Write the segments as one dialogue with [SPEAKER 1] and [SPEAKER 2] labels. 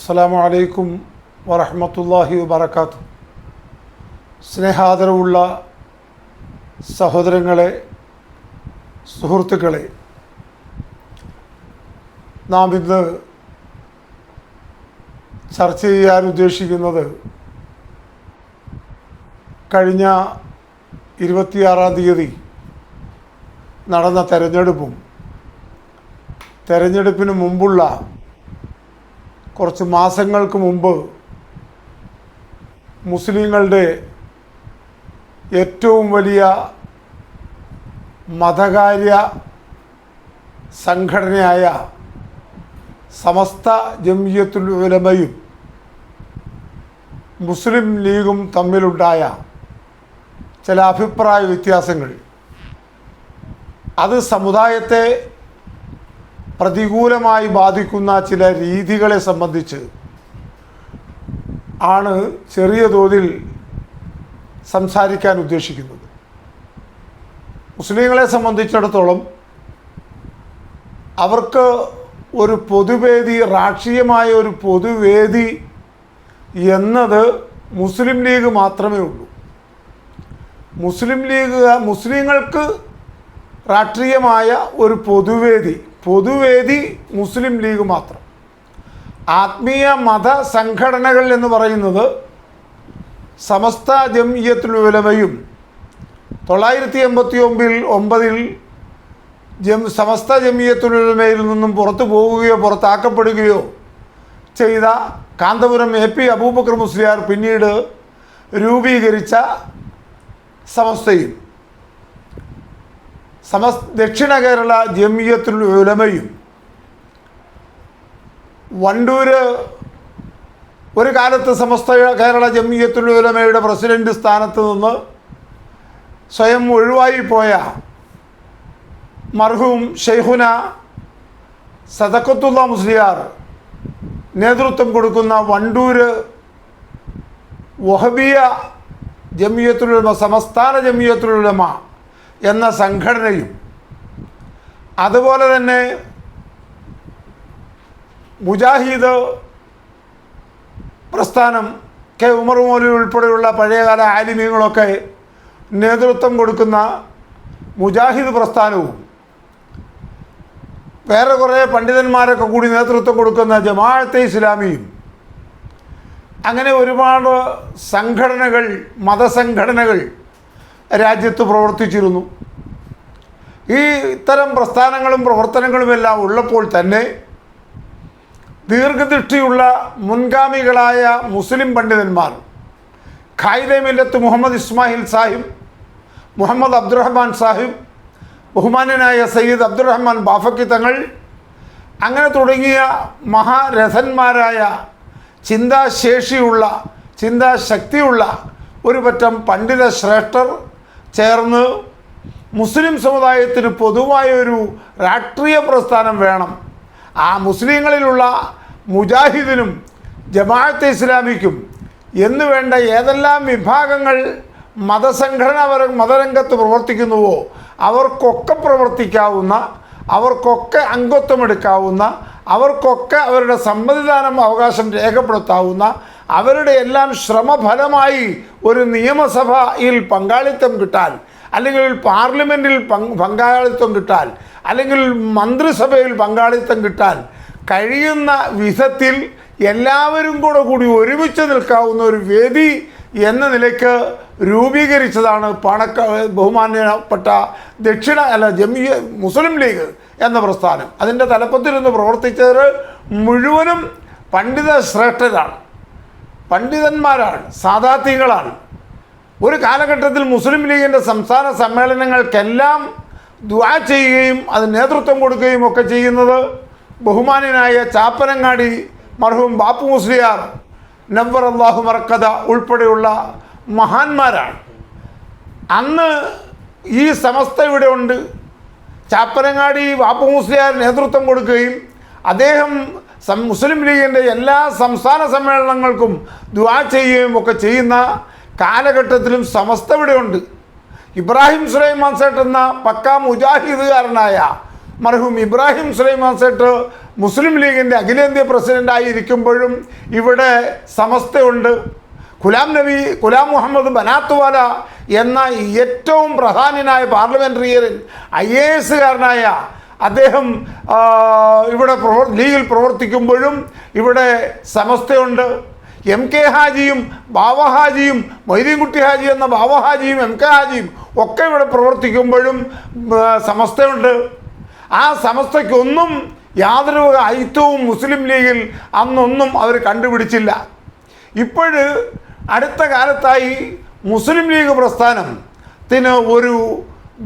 [SPEAKER 1] അസ്സാം അലൈക്കും വറഹമത്തല്ലാഹി വബർക്കാത്തു സ്നേഹാദരവുള്ള സഹോദരങ്ങളെ സുഹൃത്തുക്കളെ നാം ഇന്ന് ചർച്ച ചെയ്യാൻ ഉദ്ദേശിക്കുന്നത് കഴിഞ്ഞ ഇരുപത്തിയാറാം തീയതി നടന്ന തെരഞ്ഞെടുപ്പും തെരഞ്ഞെടുപ്പിന് മുമ്പുള്ള കുറച്ച് മാസങ്ങൾക്ക് മുമ്പ് മുസ്ലിങ്ങളുടെ ഏറ്റവും വലിയ മതകാര്യ സംഘടനയായ സമസ്ത ജമിയത്തുൽ ഉലമയും മുസ്ലിം ലീഗും തമ്മിലുണ്ടായ ചില അഭിപ്രായ വ്യത്യാസങ്ങൾ. അത് സമുദായത്തെ പ്രതികൂലമായി ബാധിക്കുന്ന ചില രീതികളെ സംബന്ധിച്ച് ആണ് ചെറിയ തോതിൽ സംസാരിക്കാൻ ഉദ്ദേശിക്കുന്നത്. മുസ്ലിങ്ങളെ സംബന്ധിച്ചിടത്തോളം അവർക്ക് ഒരു പൊതുവേദി രാഷ്ട്രീയമായ ഒരു പൊതുവേദി എന്നത് മുസ്ലിം ലീഗ് മാത്രമേ ഉള്ളൂ. മുസ്ലിം ലീഗ് മുസ്ലിങ്ങൾക്ക് രാഷ്ട്രീയമായ ഒരു പൊതുവേദി പൊതുവേദി മുസ്ലിം ലീഗ് മാത്രം. ആത്മീയ മത സംഘടനകൾ എന്ന് പറയുന്നത് സമസ്ത ജംഇയ്യത്തുൽ ഉലമയും തൊള്ളായിരത്തി എൺപത്തി ഒമ്പതിൽ ഒമ്പതിൽ ജം സമസ്ത ജമിയത്തുൽ ഉലമയിൽ നിന്നും പുറത്തു പോവുകയോ പുറത്താക്കപ്പെടുകയോ ചെയ്ത കാന്തപുരം എ പി അബൂബക്കർ മുസ്ലിയാർ പിന്നീട് രൂപീകരിച്ച സമസ്തയും. സമസ് ദക്ഷിണ കേരള ജമിയത്തുൽ ഉലമയും വണ്ടൂര് ഒരു കാലത്ത് സമസ്ത കേരള ജമിയത്തുൽ ഉലമയുടെ പ്രസിഡന്റ് സ്ഥാനത്ത് നിന്ന് സ്വയം ഒഴിവായി പോയ മർഹൂം ഷെയ്ഖുന സദക്കത്തുള്ള മുസ്ലിയാർ നേതൃത്വം കൊടുക്കുന്ന വണ്ടൂര് വഹബിയ ജമിയത്തുലുലമ സമസ്ഥാന ജമിയത്തുലുലമ എന്ന സംഘടനയും അതുപോലെ തന്നെ മുജാഹിദ് പ്രസ്ഥാനം കെ ഉമർ മോലി ഉൾപ്പെടെയുള്ള പഴയകാല ആലിമീങ്ങളൊക്കെ നേതൃത്വം കൊടുക്കുന്ന മുജാഹിദ് പ്രസ്ഥാനവും വേറെ കുറേ പണ്ഡിതന്മാരൊക്കെ കൂടി നേതൃത്വം കൊടുക്കുന്ന ജമാഅത്തെ ഇസ്ലാമിയും അങ്ങനെ ഒരുപാട് സംഘടനകൾ മതസംഘടനകൾ രാജ്യത്ത് പ്രവർത്തിച്ചിരുന്നു. ഈ ഇത്തരം പ്രസ്ഥാനങ്ങളും പ്രവർത്തനങ്ങളുമെല്ലാം ഉള്ളപ്പോൾ തന്നെ ദീർഘദൃഷ്ടിയുള്ള മുൻഗാമികളായ മുസ്ലിം പണ്ഡിതന്മാർ ഖായിദെ മില്ലത്ത് മുഹമ്മദ് ഇസ്മാഹിൽ സാഹിബ് മുഹമ്മദ് അബ്ദുറഹ്മാൻ സാഹിബ് ബഹുമാനനായ സയ്യിദ് അബ്ദുറഹ്മാൻ ബാഫക്കി തങ്ങൾ അങ്ങനെ തുടങ്ങിയ മഹാരഥന്മാരായ ചിന്താശേഷിയുള്ള ചിന്താശക്തിയുള്ള ഒരു പറ്റം പണ്ഡിത ശ്രേഷ്ഠർ ചേർന്ന് മുസ്ലിം സമുദായത്തിന് പൊതുവായൊരു രാഷ്ട്രീയ പ്രസ്ഥാനം വേണം. ആ മുസ്ലിങ്ങളിലുള്ള മുജാഹിദിനും ജമാഅത്തെ ഇസ്ലാമിക്കും എന്ന് വേണ്ട ഏതെല്ലാം വിഭാഗങ്ങൾ മതസംഘടനാപര മതരംഗത്ത് പ്രവർത്തിക്കുന്നുവോ അവർക്കൊക്കെ പ്രവർത്തിക്കാവുന്ന അവർക്കൊക്കെ അംഗത്വമെടുക്കാവുന്ന അവർക്കൊക്കെ അവരുടെ സമ്മതിദാനം അവകാശം രേഖപ്പെടുത്താവുന്ന അവരുടെ എല്ലാം ശ്രമഫലമായി ഒരു നിയമസഭയിൽ പങ്കാളിത്തം കിട്ടാൻ അല്ലെങ്കിൽ പാർലമെന്റിൽ പങ്ക് പങ്കാളിത്തം കിട്ടാൻ അല്ലെങ്കിൽ മന്ത്രിസഭയിൽ പങ്കാളിത്തം കിട്ടാൻ കഴിയുന്ന വിധത്തിൽ എല്ലാവരും കൂടെ കൂടി ഒരുമിച്ച് നിൽക്കാവുന്ന ഒരു വേദി എന്ന നിലയ്ക്ക് രൂപീകരിച്ചതാണ് പണക്ക ബഹുമാന്യപ്പെട്ട ദക്ഷിണ അല്ല ജമിയ മുസ്ലിം ലീഗ് എന്ന പ്രസ്ഥാനം. അതിന്റെ തലപ്പത്തിരുന്ന് പ്രവർത്തിച്ചത് മുഴുവനും പണ്ഡിത ശ്രേഷ്ഠരാണ് പണ്ഡിതന്മാരാണ് സാധാർത്ഥികളാണ്. ഒരു കാലഘട്ടത്തിൽ മുസ്ലിം ലീഗിന്റെ സംസ്ഥാന സമ്മേളനങ്ങൾക്കെല്ലാം ദ്വാ ചെയ്യുകയും അത് നേതൃത്വം കൊടുക്കുകയും ഒക്കെ ചെയ്യുന്നത് ബഹുമാനനായ ചാപ്പനങ്ങാടി മർഹൂം ബാപ്പു മുസ്ലിയാർ നവർ അള്ളാഹു മറക്കഥ ഉൾപ്പെടെയുള്ള മഹാന്മാരാണ്. അന്ന് ഈ സമസ്ത ഇവിടെ ഉണ്ട്. ചാപ്പനങ്ങാടി ബാപ്പു മുസ്ലിയാർ നേതൃത്വം കൊടുക്കുകയും അദ്ദേഹം മുസ്ലിം ലീഗിന്റെ എല്ലാ സംസ്ഥാന സമ്മേളനങ്ങൾക്കും ദുവാ ചെയ്യുകയും ഒക്കെ ചെയ്യുന്ന കാലഘട്ടത്തിലും സമസ്ത ഇവിടെ ഉണ്ട് ഇബ്രാഹിം സുലൈമാൻ സേട്ട് എന്ന പക്ക മുജാഹിദുകാരനായ മർഹൂം ഇബ്രാഹിം സുലൈമാൻ സേട്ട് മുസ്ലിം ലീഗിന്റെ അഖിലേന്ത്യാ പ്രസിഡന്റായി ഇരിക്കുമ്പോഴും ഇവിടെ സമസ്തയുണ്ട്. ഗുലാം നബി ഗുലാം മുഹമ്മദ് ബനാത്തുവാല എന്ന ഏറ്റവും പ്രധാനനായ പാർലമെന്ററിയൻ ഐ എ എസുകാരനായ അദ്ദേഹം ഇവിടെ പ്രവർ ലീഗിൽ പ്രവർത്തിക്കുമ്പോഴും ഇവിടെ സമസ്തയുണ്ട്. എം കെ ഹാജിയും ബാവ ഹാജിയും മൊയ്തീൻകുട്ടി ഹാജി എന്ന ബാവ ഹാജിയും എം കെ ഹാജിയും ഒക്കെ ഇവിടെ പ്രവർത്തിക്കുമ്പോഴും സമസ്തയുണ്ട്. ആ സമസ്തയ്ക്കൊന്നും യാതൊരു ഐത്യവും മുസ്ലിം ലീഗിൽ അന്നൊന്നും അവർ കണ്ടുപിടിച്ചില്ല. ഇപ്പോഴ് അടുത്ത കാലത്തായി മുസ്ലിം ലീഗ് പ്രസ്ഥാനത്തിന് ഒരു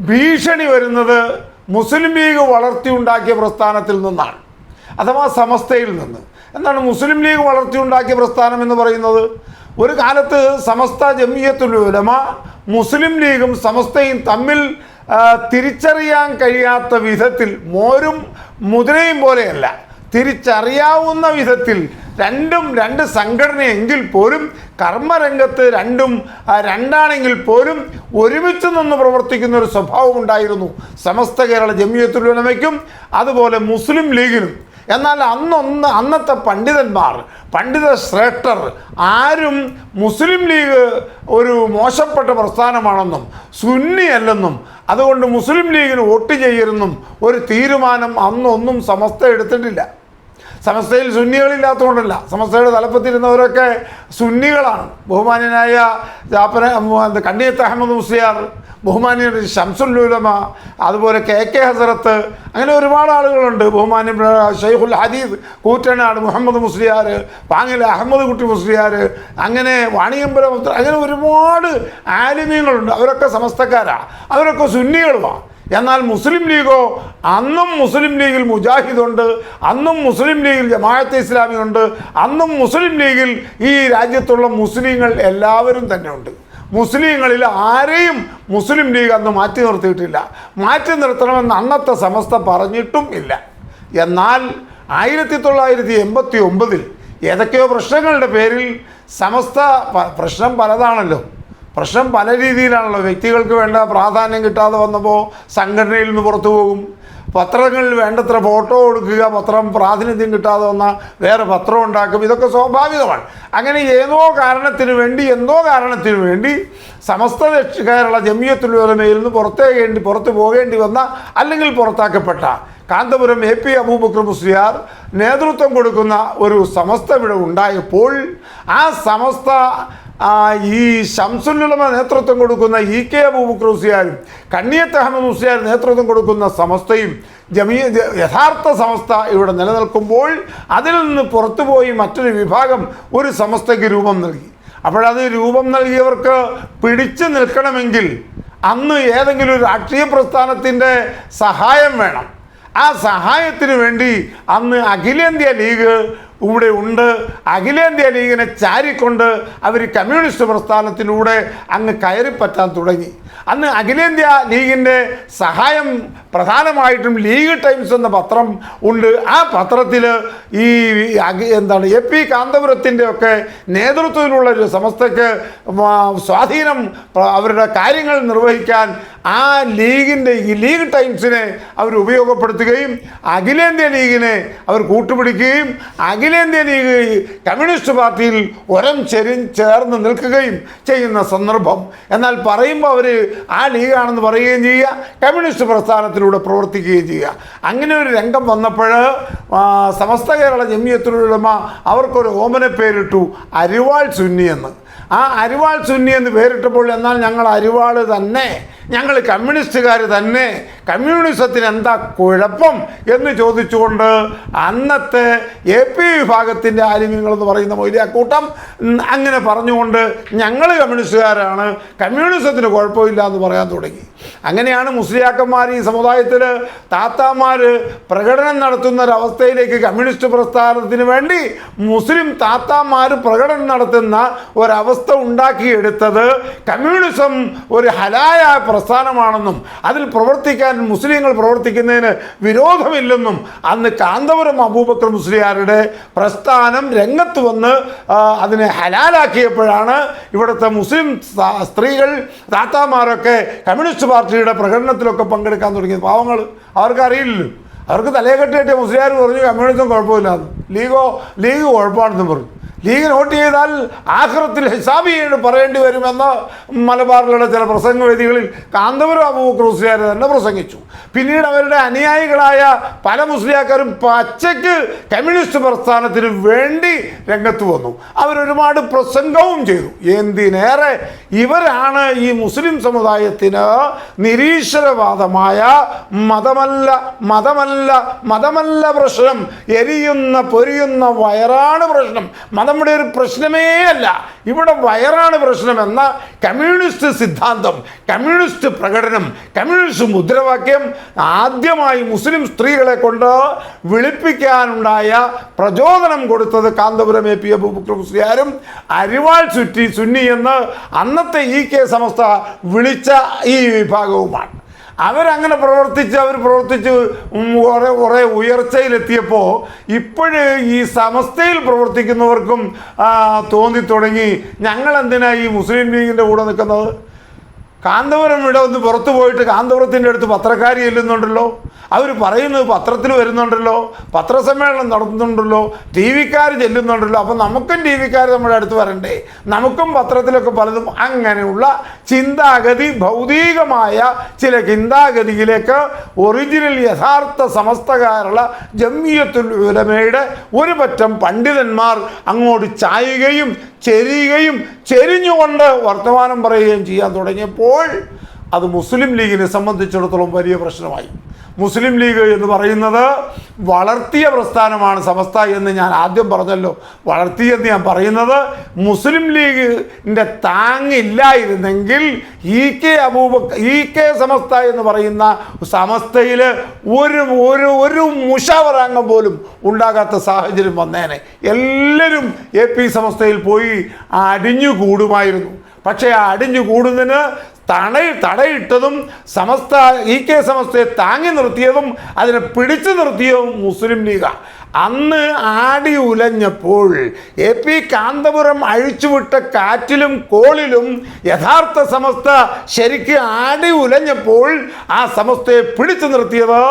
[SPEAKER 1] ഭീഷണി വരുന്നത് മുസ്ലിം ലീഗ് വളർത്തിയുണ്ടാക്കിയ പ്രസ്ഥാനത്തിൽ നിന്നാണ് അഥവാ സമസ്തയിൽ നിന്ന്. എന്താണ് മുസ്ലിം ലീഗ് വളർത്തിയുണ്ടാക്കിയ പ്രസ്ഥാനം എന്ന് പറയുന്നത്? ഒരു കാലത്ത് സമസ്ത ജമിയത്തുൽ ഉലമ മുസ്ലിം ലീഗും സമസ്തയും തമ്മിൽ തിരിച്ചറിയാൻ കഴിയാത്ത വിധത്തിൽ മോരും മുതിരയും പോലെയല്ല. തിരിച്ചറിയാവുന്ന വിധത്തിൽ രണ്ടും രണ്ട് സംഘടനയെങ്കിൽ പോലും കർമ്മരംഗത്ത് രണ്ടും രണ്ടാണെങ്കിൽ പോലും ഒരുമിച്ച് നിന്ന് പ്രവർത്തിക്കുന്ന ഒരു സ്വഭാവം ഉണ്ടായിരുന്നു. സമസ്ത കേരള ജമിയത്തുലമയ്ക്കും അതുപോലെ മുസ്ലിം ലീഗിനും. എന്നാൽ അന്നൊന്ന് അന്നത്തെ പണ്ഡിതന്മാർ പണ്ഡിത ശ്രേഷ്ഠർ ആരും മുസ്ലിം ലീഗ് ഒരു മോശപ്പെട്ട പ്രസ്ഥാനമാണെന്നും സുന്നിയല്ലെന്നും അതുകൊണ്ട് മുസ്ലിം ലീഗിന് വോട്ട് ചെയ്യരുന്നും ഒരു തീരുമാനം അന്നൊന്നും സമസ്ത എടുത്തിട്ടില്ല. സമസ്തയിൽ സുന്നികളില്ലാത്തതുകൊണ്ടല്ല. സമസ്തയുടെ തലപ്പത്തിരുന്നവരൊക്കെ സുന്നികളാണ്. ബഹുമാന്യനായ ജാപ്പന കണ്ണിയത്ത് അഹമ്മദ് മുസ്ലിയാർ ബഹുമാന്യൻ ഷംസുല്ലുലമ അതുപോലെ കെ കെ ഹസരത്ത് അങ്ങനെ ഒരുപാട് ആളുകളുണ്ട്. ബഹുമാന്യ ഷെയ്ഖുൽ ഹദീദ് കൂറ്റനാട് മുഹമ്മദ് മുസ്ലിയാർ പാങ്ങിൽ അഹമ്മദ് കുട്ടി മുസ്ലിയാർ അങ്ങനെ വാണിയമ്പലം അങ്ങനെ ഒരുപാട് ആലിമ്യങ്ങളുണ്ട് അവരൊക്കെ സമസ്തക്കാരാണ് അവരൊക്കെ സുന്നികളുമാണ്. എന്നാൽ മുസ്ലിം ലീഗോ അന്നും മുസ്ലിം ലീഗിൽ മുജാഹിദ് ഉണ്ട് അന്നും മുസ്ലിം ലീഗിൽ ജമാഅത്തെ ഇസ്ലാമി ഉണ്ട് അന്നും മുസ്ലിം ലീഗിൽ ഈ രാജ്യത്തുള്ള മുസ്ലിങ്ങൾ എല്ലാവരും തന്നെ ഉണ്ട് മുസ്ലിങ്ങളിൽ ആരെയും മുസ്ലിം ലീഗ് അന്ന് മാറ്റി നിർത്തിയിട്ടില്ല. മാറ്റി നിർത്തണമെന്ന് അന്നത്തെ സമസ്ത പറഞ്ഞിട്ടും ഇല്ല. എന്നാൽ ആയിരത്തി തൊള്ളായിരത്തി എൺപത്തി ഒമ്പതിൽ ഏതൊക്കെയോ പ്രശ്നങ്ങളുടെ പേരിൽ സമസ്ത പ്രശ്നം പലതാണല്ലോ. പ്രശ്നം പല രീതിയിലാണല്ലോ. വ്യക്തികൾക്ക് വേണ്ട പ്രാധാന്യം കിട്ടാതെ വന്നപ്പോൾ സംഘടനയിൽ നിന്ന് പുറത്തു പോകും. പത്രങ്ങളിൽ വേണ്ടത്ര ഫോട്ടോ കൊടുക്കുക പത്രം പ്രാതിനിധ്യം കിട്ടാതെ വന്ന വേറെ പത്രം ഉണ്ടാക്കും ഇതൊക്കെ സ്വാഭാവികമാണ്. അങ്ങനെ ഏതോ കാരണത്തിന് വേണ്ടി എന്തോ കാരണത്തിന് വേണ്ടി സമസ്ത കേരള ജമിയത്തുൽ ഉലമയിൽ നിന്ന് പുറത്തേകേണ്ടി പുറത്തു പോകേണ്ടി വന്ന അല്ലെങ്കിൽ പുറത്താക്കപ്പെട്ട കാന്തപുരം എ പി അബൂബക്കർ മുസ്ലിയാർ നേതൃത്വം കൊടുക്കുന്ന ഒരു സമസ്ത ഇവിടെ ഉണ്ടായപ്പോൾ ആ സമസ്ത ഈ ശംസുല്ലുളമ നേതൃത്വം കൊടുക്കുന്ന ഇ കെ അബൂബക്കർ മുസ്ലിയാരും കണ്ണിയത്ത് അഹമ്മദ് ഹുസിയാർ നേതൃത്വം കൊടുക്കുന്ന സമസ്തയും ജമീ യഥാർത്ഥ സമസ്ത ഇവിടെ നിലനിൽക്കുമ്പോൾ അതിൽ നിന്ന് പുറത്തുപോയി മറ്റൊരു വിഭാഗം ഒരു സമസ്തയ്ക്ക് രൂപം നൽകി. അപ്പോഴത് രൂപം നൽകിയവർക്ക് പിടിച്ചു നിൽക്കണമെങ്കിൽ അന്ന് ഏതെങ്കിലും ഒരു രാഷ്ട്രീയ പ്രസ്ഥാനത്തിന്റെ സഹായം വേണം. ആ സഹായത്തിന് വേണ്ടി അന്ന് അഖിലേന്ത്യാ ലീഗ് ഇവിടെ ഉണ്ട്. അഖിലേന്ത്യാ ലീഗിനെ ചാരിക്കൊണ്ട് അവർ കമ്മ്യൂണിസ്റ്റ് പ്രസ്ഥാനത്തിലൂടെ അങ്ങ് കയറിപ്പറ്റാൻ തുടങ്ങി. അന്ന് അഖിലേന്ത്യാ ലീഗിന്റെ സഹായം പ്രധാനമായിട്ടും ലീഗ് ടൈംസ് എന്ന പത്രം ഉണ്ട്. ആ പത്രത്തിൽ ഈ എന്താണ് എ പി കാന്തപുരത്തിന്റെ ഒക്കെ നേതൃത്വത്തിലുള്ള ഒരു സംസ്ഥയ്ക്ക് സ്വാധീനം അവരുടെ കാര്യങ്ങൾ നിർവഹിക്കാൻ ആ ലീഗിന്റെ ഈ ലീഗ് ടൈംസിനെ അവർ ഉപയോഗപ്പെടുത്തുകയും അഖിലേന്ത്യാ ലീഗിനെ അവർ കൂട്ടുപിടിക്കുകയും അഖിലേന്ത്യാ ലീഗ് കമ്മ്യൂണിസ്റ്റ് പാർട്ടിയിൽ ഒരം ചെരി ചേർന്ന് നിൽക്കുകയും ചെയ്യുന്ന സന്ദർഭം. എന്നാൽ പറയുമ്പോൾ അവർ ആ ലീഗാണെന്ന് പറയുകയും ചെയ്യുക. കമ്മ്യൂണിസ്റ്റ് പ്രസ്ഥാനത്തിലൂടെ പ്രവർത്തിക്കുകയും ചെയ്യുക. അങ്ങനെ ഒരു രംഗം വന്നപ്പോൾ സമസ്ത കേരള ജമിയത്തിലുള്ളമ അവർക്കൊരു ഓമന പേരിട്ടു അരിവാൾ സുന്നി എന്ന്. ആ അരിവാൾ സുന്നി എന്ന് പേരിട്ടപ്പോൾ എന്നാൽ ഞങ്ങൾ അരിവാൾ തന്നെ. ഞങ്ങൾ കമ്മ്യൂണിസ്റ്റുകാർ തന്നെ. കമ്മ്യൂണിസത്തിന് എന്താ കുഴപ്പം എന്ന് ചോദിച്ചുകൊണ്ട് അന്നത്തെ എ പി വിഭാഗത്തിന്റെ ആലിമ്യങ്ങൾ എന്ന് പറയുന്ന മൊയ്ലിയാക്കൂട്ടം കൂട്ടം അങ്ങനെ പറഞ്ഞുകൊണ്ട് ഞങ്ങൾ കമ്മ്യൂണിസ്റ്റുകാരാണ്. കമ്മ്യൂണിസത്തിന് കുഴപ്പമില്ല എന്ന് പറയാൻ തുടങ്ങി. അങ്ങനെയാണ് മുസ്ലിയാക്കന്മാർ ഈ സമുദായത്തിൽ താത്താമാർ പ്രകടനം നടത്തുന്ന ഒരവസ്ഥയിലേക്ക് കമ്മ്യൂണിസ്റ്റ് പ്രസ്ഥാനത്തിന് വേണ്ടി മുസ്ലിം താത്താമാർ പ്രകടനം നടത്തുന്ന ഒരവസ്ഥ ഉണ്ടാക്കിയെടുത്തത് കമ്മ്യൂണിസം ഒരു ഹലായ പ്രസ്ഥാനമാണെന്നും അതിൽ പ്രവർത്തിക്കാൻ മുസ്ലിങ്ങൾ പ്രവർത്തിക്കുന്നതിന് വിരോധമില്ലെന്നും അന്ന് കാന്തപുരം അബൂബക്കർ മുസ്ലിയാരുടെ പ്രസ്ഥാനം രംഗത്ത് വന്ന് അതിനെ ഹലാലാക്കിയപ്പോഴാണ് ഇവിടുത്തെ മുസ്ലിം സ്ത്രീകൾ താത്താമാരൊക്കെ കമ്മ്യൂണിസ്റ്റ് പാർട്ടിയുടെ പ്രകടനത്തിലൊക്കെ പങ്കെടുക്കാൻ തുടങ്ങിയത്. പാവങ്ങൾ അവർക്കറിയില്ലല്ലോ അവർക്ക് തലയെ കെട്ടിയിട്ട് മുസ്ലിയാർ പറഞ്ഞു കമ്മ്യൂണിസം കുഴപ്പമില്ലാന്ന്. ലീഗോ ലീഗ് കുഴപ്പമാണെന്നും പറഞ്ഞു. ലീഗ് നോട്ട് ചെയ്താൽ ആഹ്റത്തിൽ ഹിസാബ് ചെയ്ത് പറയേണ്ടി വരുമെന്ന് മലബാറിലുള്ള ചില പ്രസംഗവേദികളിൽ കാന്തപുരം മുസ്ലിയാർ തന്നെ പ്രസംഗിച്ചു. പിന്നീട് അവരുടെ അനുയായികളായ പല മുസ്ലിയാക്കാരും പച്ചയ്ക്ക് കമ്മ്യൂണിസ്റ്റ് പ്രസ്ഥാനത്തിന് വേണ്ടി രംഗത്ത് വന്നു. അവരൊരുപാട് പ്രസംഗവും ചെയ്തു. എന്തിനേറെ ഇവരാണ് ഈ മുസ്ലിം സമുദായത്തിന് നിരീശ്വരവാദമായ മതമല്ല മതമല്ല മതമല്ല പ്രശ്നം. എരിയുന്ന പൊരിയുന്ന വയറാണ് പ്രശ്നം. മതം ഇവിടെ ഒരു പ്രശ്നമേ അല്ല. ഇവിടെ വയറാണ് പ്രശ്നമെന്ന കമ്മ്യൂണിസ്റ്റ് സിദ്ധാന്തം കമ്മ്യൂണിസ്റ്റ് പ്രകടനം കമ്മ്യൂണിസ്റ്റ് മുദ്രാവാക്യം ആദ്യമായി മുസ്ലിം സ്ത്രീകളെ കൊണ്ട് വിളിപ്പിക്കാനുണ്ടായ പ്രചോദനം കൊടുത്തത് കാന്തപുരം എ പി അബൂബക്കർ അരിവാൾ ചുറ്റി സുന്നി എന്ന് അന്നത്തെ ഇ കെ സമസ്ത വിളിച്ച ഈ വിഭാഗവുമാണ്. അവരങ്ങനെ പ്രവർത്തിച്ച് അവർ പ്രവർത്തിച്ച് കുറെ കുറേ ഉയർച്ചയിലെത്തിയപ്പോൾ ഇപ്പോഴ് ഈ സമസ്തയിൽ പ്രവർത്തിക്കുന്നവർക്കും തോന്നി തുടങ്ങി. ഞങ്ങൾ എന്തിനാ ഈ മുസ്ലിം ലീഗിന്റെ കൂടെ നിൽക്കുന്നത്? കാന്തപുരം ഇവിടെ ഒന്ന് പുറത്തു പോയിട്ട് കാന്തപുരത്തിന്റെ അടുത്ത് പത്രക്കാരി ചെല്ലുന്നുണ്ടല്ലോ. അവർ പറയുന്നത് പത്രത്തിൽ വരുന്നുണ്ടല്ലോ പത്രസമ്മേളനം നടത്തുന്നുണ്ടല്ലോ ടി വിക്കാർ ചെല്ലുന്നുണ്ടല്ലോ അപ്പം നമുക്കും ടി വിക്കാർ നമ്മുടെ അടുത്ത് വരണ്ടേ? നമുക്കും പത്രത്തിലൊക്കെ പലതും അങ്ങനെയുള്ള ചിന്താഗതി ഭൗതികമായ ചില ചിന്താഗതിയിലേക്ക് ഒറിജിനൽ യഥാർത്ഥ സമസ്തകാരുള്ള ജമ്മിയത്തുൽ ഉലമയുടെ ഒരു പറ്റം പണ്ഡിതന്മാർ അങ്ങോട്ട് ചായുകയും ചെരിയുകയും ചെരിഞ്ഞുകൊണ്ട് വർത്തമാനം പറയുകയും ചെയ്യാൻ തുടങ്ങിയപ്പോൾ അത് മുസ്ലിം ലീഗിനെ സംബന്ധിച്ചിടത്തോളം വലിയ പ്രശ്നമായി. മുസ്ലിം ലീഗ് എന്ന് പറയുന്നത് വളർത്തിയ പ്രസ്ഥാനമാണ് സമസ്ത എന്ന് ഞാൻ ആദ്യം പറഞ്ഞല്ലോ. വളർത്തിയെന്ന് ഞാൻ പറയുന്നത് മുസ്ലിം ലീഗിന്റെ താങ്ങില്ലായിരുന്നെങ്കിൽ ഇ കെ അബൂബ ഇ കെ സമസ്ത എന്ന് പറയുന്ന സമസ്തയിൽ ഒരു ഒരു ഒരു മുഷാവറാംഗം പോലും ഉണ്ടാകാത്ത സാഹചര്യം വന്നേനെ. എല്ലാവരും എ പി സമസ്തയിൽ പോയി അടിഞ്ഞു കൂടുമായിരുന്നു. പക്ഷേ ആ അടിഞ്ഞു കൂടുന്നതിന് തട തടയിട്ടതും സമസ്ത ഇ കെ സമസ്തയെ താങ്ങി നിർത്തിയതും അതിനെ പിടിച്ചു നിർത്തിയതും മുസ്ലിം ലീഗാണ് അന്ന് ആടി ഉലഞ്ഞപ്പോൾ എ പി കാന്തപുരം അഴിച്ചുവിട്ട കാറ്റിലും കോളിലും യഥാർത്ഥ സമസ്ത ശരിക്ക് ആടി ഉലഞ്ഞപ്പോൾ ആ സമസ്തയെ പിടിച്ചു നിർത്തിയത്